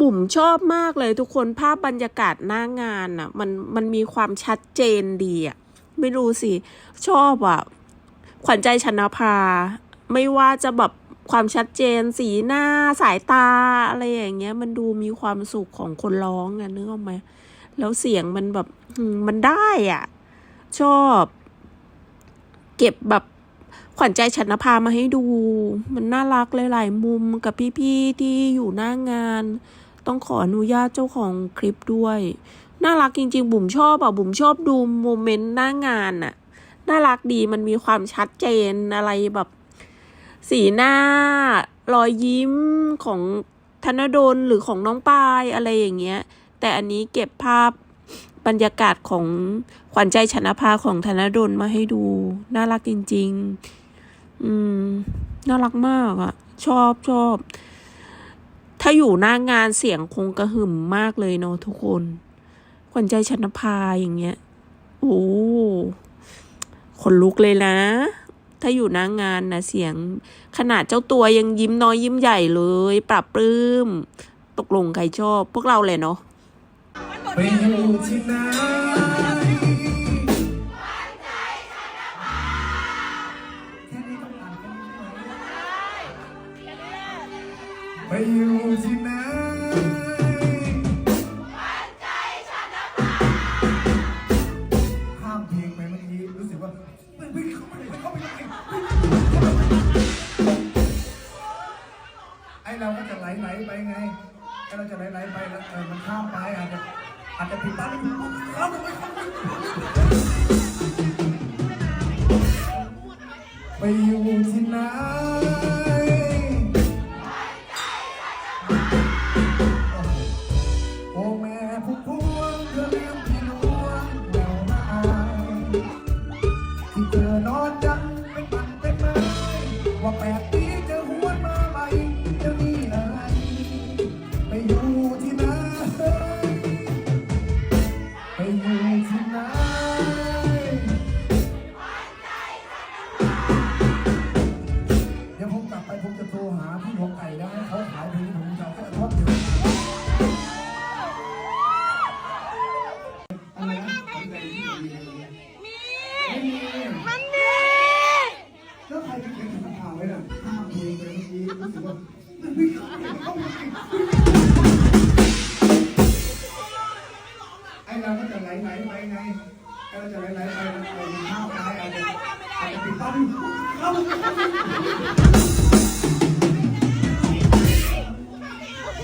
บุ๋มชอบมากเลยทุกคนภาพบรรยากาศหน้างานอะ มันมันมีความชัดเจนดีอะ ไม่รู้สิ ชอบอะ ขวัญใจชนภา ไม่ว่าจะแบบความชัดเจน สีหน้าสายตาอะไรอย่างเงี้ย มันดูมีความสุขของคนร้องอะนึกออกไหมแล้วเสียงมันแบบมมันได้อะ ชอบ เก็บแบบ ขวัญใจชนภามาให้ดู มันน่ารักหลายๆมุมกับพี่ๆที่อยู่หน้างาน ต้องขออนุญาตเจ้าของคลิปด้วย น่ารักจริง ๆ บุ๋มชอบอะบุ๋มชอบดูโมเมนต์หน้างานอะน่ารักดีมันมีความชัดเจนอะไรแบบ สีหน้ารอยยิ้มของธนดลหรือของน้องปายอะไรอย่างเงี้ย แต่อันนี้เก็บภาพ บรรยากาศของขวัญใจชนะภาของธนดลมาให้ดู น่ารักจริง ๆ อืม น่ารักมากอะชอบชอบ ถ้าอยู่หน้างงานเสียงคงกระหึ่มมากเลยเนาะทุกคน ขวัญใจชนะภาอย่างเงี้ย โอ้ขนลุกเลยนะ ถ้าอยู่หน้างงานนะเสียง ขนาดเจ้าตัวยังยิ้มน้อยยิ้มใหญ่เลย ปรับปลื้ม ตกลงใครชอบ พวกเราเลยเนาะ ไปอยู่ที่ไหนแค่นี้ต้องอ่านแค่นี้ใช่ไหมไปอยู่ที่ไหนข้ามเพลงไปเมื่อกี้รู้สึกว่าเฮ้ยเฮ้ยเข้าไปเลยเข้าไปเลยไอเราก็จะไหลๆไปไงไอเราจะไหลๆไปแล้วเออมันข้ามไปอาจจะ อาจจะผิดพลาดเข้าไปเลยไปอยู่ที่ไหน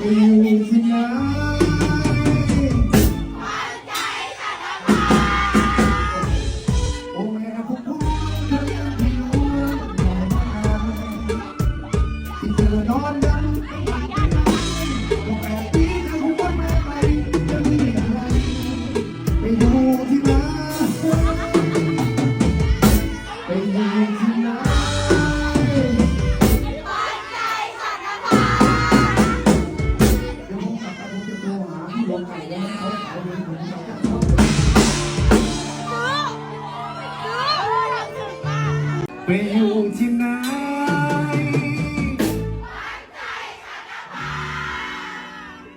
ไไปอยู่ที่ไหน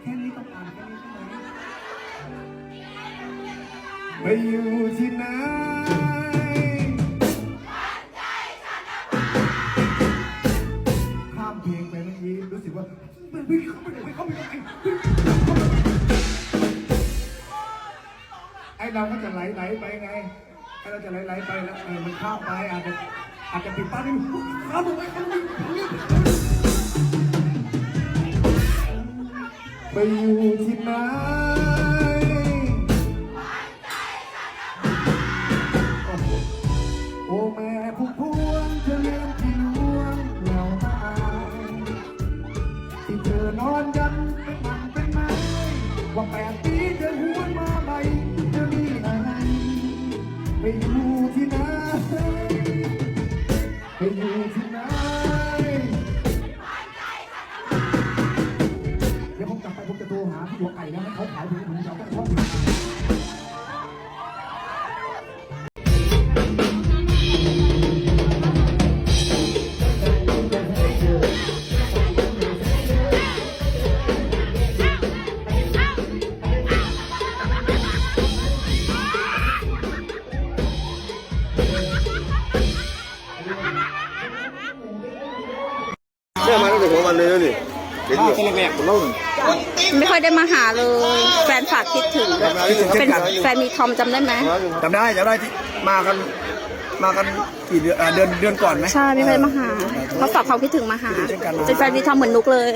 แค่นี้ต้องอ่านแค่นี้ใช่ไหมไปอยู่ที่ไหนข้ามเพลงไปเมื่อกี้รู้สึกว่ามันไม่เข้าไปไม่เข้าไปไม่เข้าไปไอเราก็จะไหลๆไปไงไอ้เราจะไหลๆไปแล้วเออมันข้ามไปอาจจะ อาจจะปิดป้ายไม่เข้าไปเข้าไปไปอยู่ที่ไหนโอ้แม่ผู้พวงเธอเลี้ยงพี่ลวงเหล่ามายที่เธอนอนยันเป็นมันเป็นไม้ว่าแปดปีเธอหวนมาใหม่เธอนี่อะไรไปอยู่ที่ไหน ไปอยู่ที่ไหนเดี๋ยวผมกลับไปผมจะโทรหาพี่หัวไก่นะให้เขาขายเพลงผมจะเอา มาคนแรกๆคนเล่าหนึ่ง ไม่ค่อยได้มาหาเลย แฟนฝากคิดถึงคิดถึงเช่เป็นนกันแฟนมีทอมจำได้ไหม จำได้จำได้ที่มากันมากันกี่เดือนอ่าเดือนเดือนก่อนไหม ใช่ไม่ค่อยได้มาหาเขาฝากความคิดถึงมาหา เป็นแฟนมีทอมเหมือนนุกเลย